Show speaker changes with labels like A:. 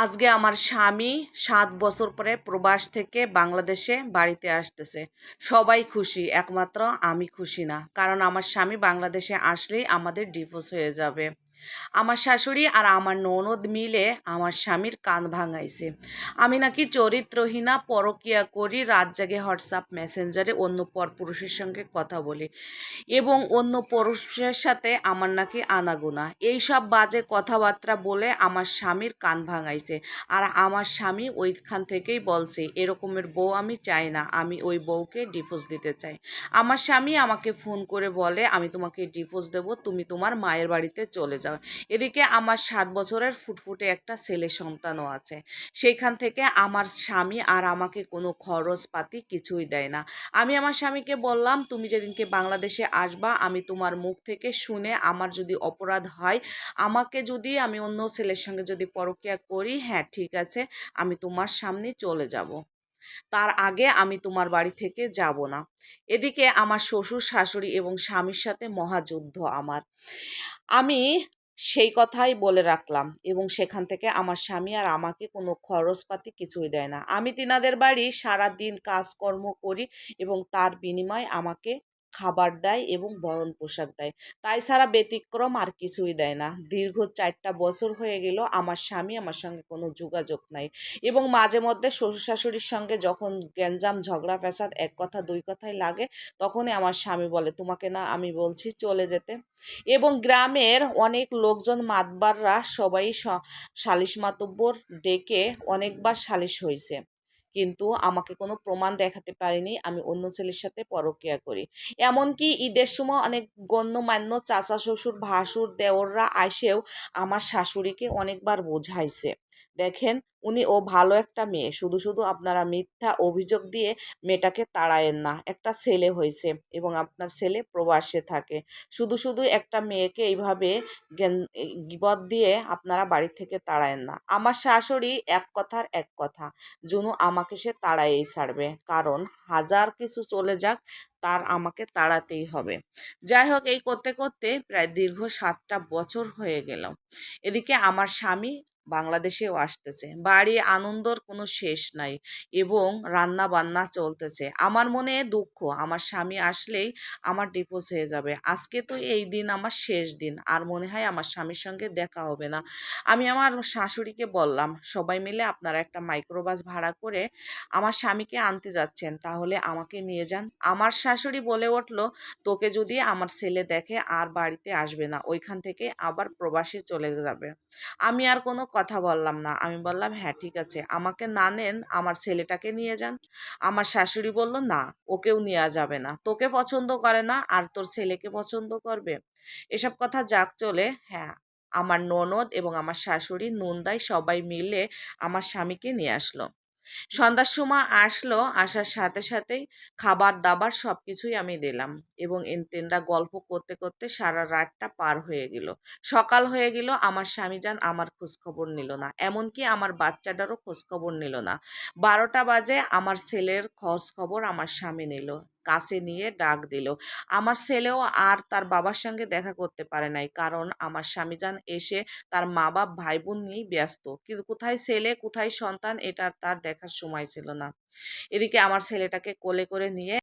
A: আজকে আমার স্বামী সাত বছর পরে প্রবাস থেকে বাংলাদেশে বাড়িতে আসতেছে। সবাই খুশি, একমাত্র আমি খুশি না। কারণ আমার স্বামী বাংলাদেশে আসলেই আমাদের ডিভোর্স হয়ে যাবে। আমার শাশুড়ি আর আমার ননদ মিলে আমার স্বামীর কান ভাঙাইছে। আমি নাকি চরিত্রহীনা, পরকিয়া করি, রাত জাগে হোয়াটসঅ্যাপ মেসেঞ্জারে অন্য পরপুরুষের সঙ্গে কথা বলি এবং অন্য পুরুষের সাথে আমার নাকি আনাগোনা। এইসব বাজে কথাবার্তা বলে আমার স্বামীর কান ভাঙাইছে আর আমার স্বামী ওইখান থেকেই বলছে, এরকমের বউ আমি চাই না, আমি ওই বউকে ডিভোর্স দিতে চাই। আমার স্বামী আমাকে ফোন করে বলে, আমি তোমাকে ডিভোর্স দেব, তুমি তোমার মায়ের বাড়িতে চলে যাও। এদিকে আমার সাত বছরের ফুটফুটে একটা ছেলে সন্তানও আছে। সেইখান থেকে আমার স্বামী আর আমাকে কোনো খরচপাতি কিছুই দেয় না। আমি আমার স্বামীকে বললাম, তুমি যেদিনকে বাংলাদেশে আসবা, আমি তোমার মুখ থেকে শুনে আমার যদি অপরাধ হয়, আমাকে যদি আমি অন্য ছেলের সঙ্গে যদি পরকিয়া করি হ্যাঁ ঠিক আছে, আমি তোমার সামনে চলে যাব। তার আগে আমি তোমার বাড়ি থেকে যাব না। এদিকে আমার শ্বশুর শাশুড়ি এবং স্বামীর সাথে মহাযুদ্ধ আমার। আমি সেই কথাই বলে রাখলাম এবং সেখান থেকে আমার স্বামী আর আমাকে কোনো খরচপাতি কিছুই দেয় না। আমি তিনাদের বাড়ি সারা দিন কাজকর্ম করি এবং তার বিনিময়ে আমাকে খাবার দেয় এবং বরণ পোশাক দেয়। তাই ছাড়া ব্যতিক্রম আর কিছুই দেয় না। দীর্ঘ চারটা বছর হয়ে গেল আমার স্বামী আমার সঙ্গে কোনো যোগাযোগ নাই এবং মাঝে মধ্যে শ্বশুর শাশুড়ির সঙ্গে যখন গ্যাঞ্জাম, ঝগড়া, ফ্যাসাদ এক কথা, দুই কথাই লাগে তখনই আমার স্বামী বলে, তোমাকে না আমি বলছি চলে যেতে। এবং গ্রামের অনেক লোকজন মাতবাররা সবাই সালিশ মাতব্বর ডেকে অনেকবার সালিশ হয়েছে কিন্তু আমাকে কোনো প্রমাণ দেখাতে পারেনি। আমি অন্য ছেলের সাথে পরকিয়া করি। এমনকি ঈদের সময় অনেক গণ্যমান্য চাচা, শ্বশুর, ভাসুর, দেওররা আসেও আমার শাশুড়িকে অনেকবার বোঝাইছে। দেখেন উনি ও ভালো একটা মেয়ে। শুধু শুধু আপনারা মিথ্যা অভিযোগ দিয়ে মেয়েটাকে তাড়ায়েন না। একটা ছেলে হয়েছে এবং আপনার ছেলে প্রবাসে থাকে। শুধু শুধু একটা মেয়েকে এইভাবে গিবত দিয়ে আপনারা বাড়ি থেকে তাড়ায়েন না। আমার শাশুড়ি এক কথার এক কথা, জুনু, আমাকে সে তাড়াইয়েই ছাড়বে। কারণ হাজার কিছু চলে যাক, তার আমাকে তাড়াতেই হবে। যাই হোক, এই করতে করতে প্রায় দীর্ঘ সাতটা বছর হয়ে গেল। এদিকে আমার স্বামী বাংলাদেশেও আসতেছে। বাড়ি আনন্দর কোনো শেষ নাই এবং রান্না বান্না চলতেছে। আমার মনে দুঃখ, আমার স্বামী আসলেই আমার ডিভোর্স হয়ে যাবে। আজকে তো এই দিন আমার শেষ দিন, আর মনে হয় আমার স্বামীর সঙ্গে দেখা হবে না। আমি আমার শাশুড়িকে বললাম, সবাই মিলে আপনারা একটা মাইক্রোবাস ভাড়া করে আমার স্বামীকে আনতে যাচ্ছেন, তাহলে আমাকে নিয়ে যান। আমার শাশুড়ি বলে উঠল, তোকে যদি আমার ছেলে দেখে আর বাড়িতে আসবে না, ওইখান থেকে আবার প্রবাসে চলে যাবে। আমি আর কোনো কথা বললাম না। আমি বললাম হ্যাঁ ঠিক আছে। আমাকে না নেন, আমার ছেলেটাকে নিয়ে যান। আমার শাশুড়ি বলল, না, ওকেও নেওয়া যাবে না। তোকে পছন্দ করে না, আর তোর ছেলেকে পছন্দ করবে। এসব কথা যাক চলে হ্যাঁ আমার ননদ এবং আমার শাশুড়ি, নন্দাই সবাই মিলে আমার স্বামীকে নিয়ে আসলো। সন্ধ্যার সময় আসলো, আসার সাথে সাথেই খাবার দাবার সব কিছুই আমি দিলাম এবং তেনরা গল্প করতে করতে সারা রাতটা পার হয়ে গেল। সকাল হয়ে গেল, আমার স্বামী যান আমার খোঁজখবর নিল না। এমনকি আমার বাচ্চাটারও খোঁজখবর নিল না। বারোটা বাজে আমার ছেলের খোঁজখবর আমার স্বামী নিল। কাছে নিয়ে ডাক দিল। আমার ছেলেও আর তার বাবার সঙ্গে দেখা করতে পারে নাই। কারণ আমার স্বামীজান এসে তার মা বাপ ভাই বোন নিয়েই ব্যস্ত। কিন্তু কোথায় ছেলে, কোথায় সন্তান এটার তার দেখার সময় ছিল না। এদিকে আমার ছেলেটাকে কোলে করে নিয়ে